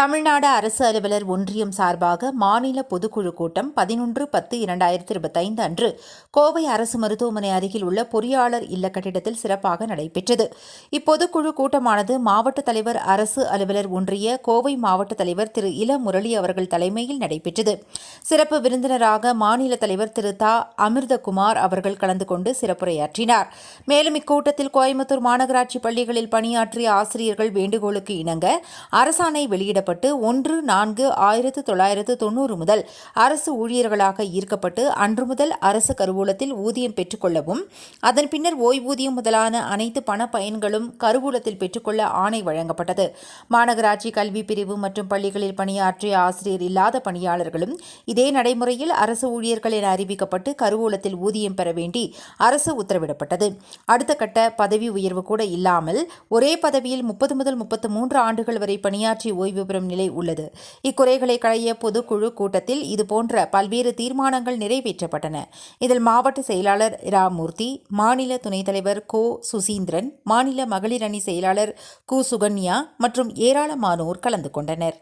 தமிழ்நாடு அரசு அலுவலர் ஒன்றியம் சார்பாக மாநில பொதுக்குழு கூட்டம் பதினொன்று பத்து இரண்டாயிரத்தி இருபத்தைந்து அன்று கோவை அரசு மருத்துவமனை அருகில் உள்ள பொறியாளர் இல்ல கட்டிடத்தில் சிறப்பாக நடைபெற்றது. இப்பொதுக்குழு கூட்டமானது மாவட்ட தலைவர் அரசு அலுவலர் ஒன்றிய கோவை மாவட்ட தலைவர் திரு இள முரளி அவர்கள் தலைமையில் நடைபெற்றது. சிறப்பு விருந்தினராக மாநில தலைவர் திரு தா. அமிர்தகுமார் அவர்கள் கலந்து கொண்டு சிறப்புரையாற்றினார். மேலும் இக்கூட்டத்தில் கோயம்புத்தூர் மாநகராட்சி பள்ளிகளில் பணியாற்றிய ஆசிரியர்கள் வேண்டுகோளுக்கு இணங்க அரசாணை வெளியிடப்பட்டு ஒன்று நான்கு ஆயிரத்து தொள்ளாயிரத்து தொண்ணூறு முதல் அரசு ஊழியர்களாக ஈர்க்கப்பட்டு அன்று முதல் அரசு கருவூலத்தில் ஊதியம் பெற்றுக்கொள்ளவும் அதன் பின்னர் ஓய்வூதியம் முதலான அனைத்து பண பயன்களும் கருவூலத்தில் பெற்றுக்கொள்ள ஆணை வழங்கப்பட்டது. மாநகராட்சி கல்வி பிரிவு மற்றும் பள்ளிகளில் பணியாற்றிய ஆசிரியர் இல்லாத பணியாளர்களும் இதே நடைமுறையில் அரசு ஊழியர்கள் என அறிவிக்கப்பட்டு கருவூலத்தில் ஊதியம் பெற வேண்டி அரசு உத்தரவிடப்பட்டது. அடுத்த கட்ட பதவி உயர்வு கூட இல்லாமல் ஒரே பதவியில் முப்பது முதல் முப்பத்து மூன்று ஆண்டுகள் வரை பணியாற்றி ஓய்வு பெறும் நிலை உள்ளது. இக்குறைகளை களைய பொதுக்குழு கூட்டத்தில் இதுபோன்ற பல்வேறு தீர்மானங்கள் நிறைவேற்றப்பட்டன. இதில் மாவட்ட செயலாளர் ராமூர்த்தி மாநில துணைத் தலைவர் கோ. சுசீந்திரன் மாநில மகளிர் அணி செயலாளர் கு. சுகன்யா மற்றும் ஏராளமானோர் கலந்து கொண்டனர்.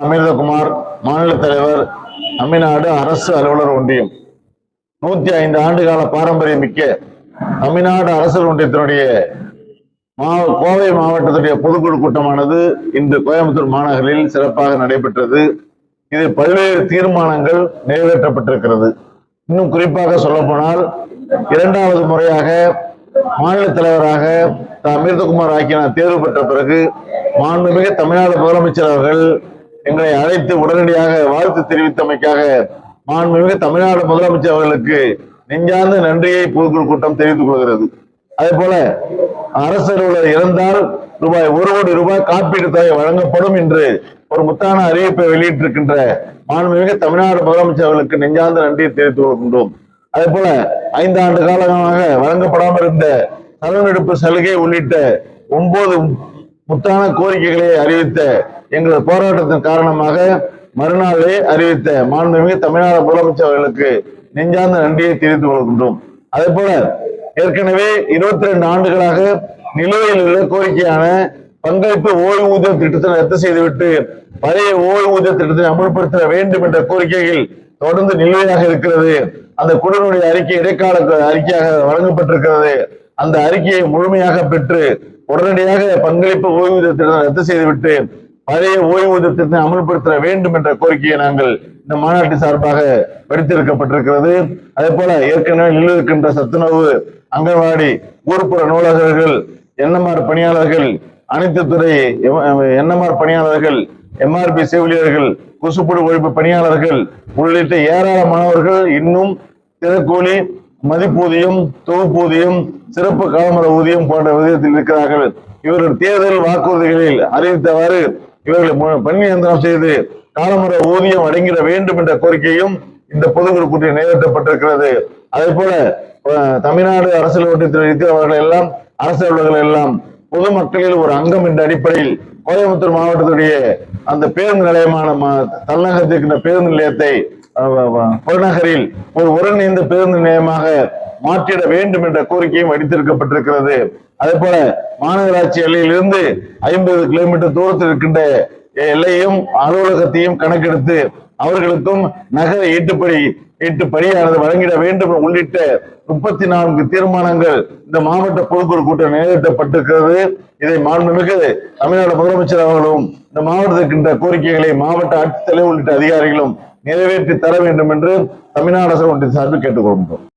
அமிர்தகுமார் மாநில தலைவர் தமிழ்நாடு அரசு அலுவலர் ஒன்றியம். நூத்தி ஐந்து ஆண்டு கால பாரம்பரியம் மிக்க தமிழ்நாடு அரசு ஒன்றியத்தினுடைய மா- கோவை மாவட்டத்துடைய பொதுக்குழு கூட்டமானது இன்று கோயம்புத்தூர் மாநகரில் சிறப்பாக நடைபெற்றது. இதில் பல்வேறு தீர்மானங்கள் நிறைவேற்றப்பட்டிருக்கிறது. இன்னும் குறிப்பாக சொல்லப்போனால் இரண்டாவது முறையாக மாநில தலைவராக திரு அமிர்தகுமார் ஆக்கினார் தேர்வு பெற்ற பிறகு மாண்புமிகு தமிழ்நாடு முதலமைச்சர் அவர்கள் எங்களை அழைத்து உடனடியாக வாழ்த்து தெரிவித்தமைக்காக மாண்புமிகு தமிழ்நாடு முதலமைச்சர் அவர்களுக்கு நெஞ்சார்ந்த நன்றியை பொதுக்குழு கூட்டம் தெரிவித்துக் கொள்கிறது. அதே போல அரசு அலுவலர் இறந்தால் ரூபாய் ஒரு கோடி ரூபாய் காப்பீடு தொகை வழங்கப்படும் என்று ஒரு முத்தான அறிவிப்பை வெளியிட்டிருக்கின்ற மாண்புமிகு தமிழ்நாடு முதலமைச்சர் அவர்களுக்கு நெஞ்சார்ந்த நன்றியை தெரிவித்துக் கொள்கின்றோம். அதே போல ஐந்து ஆண்டு காலமாக வழங்கப்படாமல் இருந்த சலனெடுப்பு சலுகை உள்ளிட்ட ஒன்பது முத்தான கோரிக்கைகளை அறிவித்த எங்கள் போராட்டத்தின் காரணமாக மறுநாளே அறிவித்த மாண்புமிகு தமிழ்நாடு முதலமைச்சர் அவர்களுக்கு நெஞ்சார்ந்த நன்றியை தெரிவித்துக் கொள்கின்றோம். அதே போல ஏற்கனவே இருபத்தி ரெண்டு ஆண்டுகளாக நிலுவையில் உள்ள கோரிக்கையான பங்களிப்பு ஓய்வூதிய திட்டத்தை ரத்து செய்துவிட்டு பழைய ஓய்வூதிய திட்டத்தை அமல்படுத்த வேண்டும் என்ற கோரிக்கைகள் தொடர்ந்து நிலுவையாக இருக்கிறது. அந்த குழுவினுடைய அறிக்கை இடைக்கால அறிக்கையாக வழங்கப்பட்டிருக்கிறது. அந்த அறிக்கையை முழுமையாக பெற்று உடனடியாக பங்களிப்பு ஓய்வூதிய திட்டத்தை ரத்து செய்துவிட்டு பழைய ஓய்வூதிய திட்டத்தை அமல்படுத்த வேண்டும் என்ற கோரிக்கையை நாங்கள் இந்த மாநாட்டு சார்பாக விடுத்திருக்கப்பட்டிருக்கிறது அதே போல ஏற்கனவே நிலவிருக்கின்ற சத்துணவு அங்கன்வாடி ஊர்ப்புற நூலகர்கள் என்எம்ஆர் பணியாளர்கள் அனைத்து துறை என்எம்ஆர் பணியாளர்கள் எம்ஆர்பி செவிலியர்கள் கொசுப்புடு ஒழிப்பு பணியாளர்கள் உள்ளிட்ட ஏராளமானவர்கள் இன்னும் திறக்கூலி மதிப்பூதியம் தொகுப்பூதியம் சிறப்பு காலமுறை ஊதியம் போன்ற விதத்தில் இருக்கிறார்கள். இவர்கள் தேர்தல் வாக்குறுதிகளில் அறிவித்தவாறு இவர்களை பணி நிரந்தரம் செய்து காலமுறை ஊதியம் அடங்கிட வேண்டும் என்ற கோரிக்கையும் இந்த பொதுக்குழு கூட்டத்தில் நிறைவேற்றப்பட்டிருக்கிறது. அதே போல தமிழ்நாடு அரசியல் ஒன்றியத்தில் இருக்கிறவர்கள் எல்லாம் அரசு அலுவலர்கள் எல்லாம் பொதுமக்களில் ஒரு அங்கம் என்ற அடிப்படையில் கோயம்புத்தூர் மாவட்டத்துடைய அந்த பேருந்து நிலையமான ம- பேருந்து நிலையத்தை புறநகரில் ஒரு ஒருங்கிணைந்த பேருந்து நிலையமாக மாற்றிட வேண்டும் என்ற கோரிக்கையும் அடித்திருக்கப்பட்டிருக்கிறது அதே போல மாநகராட்சி எல்லையிலிருந்து ஐம்பது கிலோமீட்டர் தூரத்தில் இருக்கின்ற எல்லையும் அலுவலகத்தையும் கணக்கெடுத்து அவர்களுக்கும் நகர ஈட்டுப்படி எட்டு படியானது வழங்கிட வேண்டும் உள்ளிட்ட முப்பத்தி நான்கு தீர்மானங்கள் இந்த மாவட்ட பொதுக்குழு கூட்டம் நிறைவேற்றப்பட்டிருக்கிறது. இதை மாண்புமிகு தமிழ்நாடு முதலமைச்சர் அவர்களும் இந்த மாவட்டத்திற்கின்ற கோரிக்கைகளை மாவட்ட ஆட்சித்தலைவர் உள்ளிட்ட அதிகாரிகளும் நிறைவேற்றி தர வேண்டும் என்று தமிழ்நாடு அரசு சார்பில் கேட்டுக்கொள்கிறோம்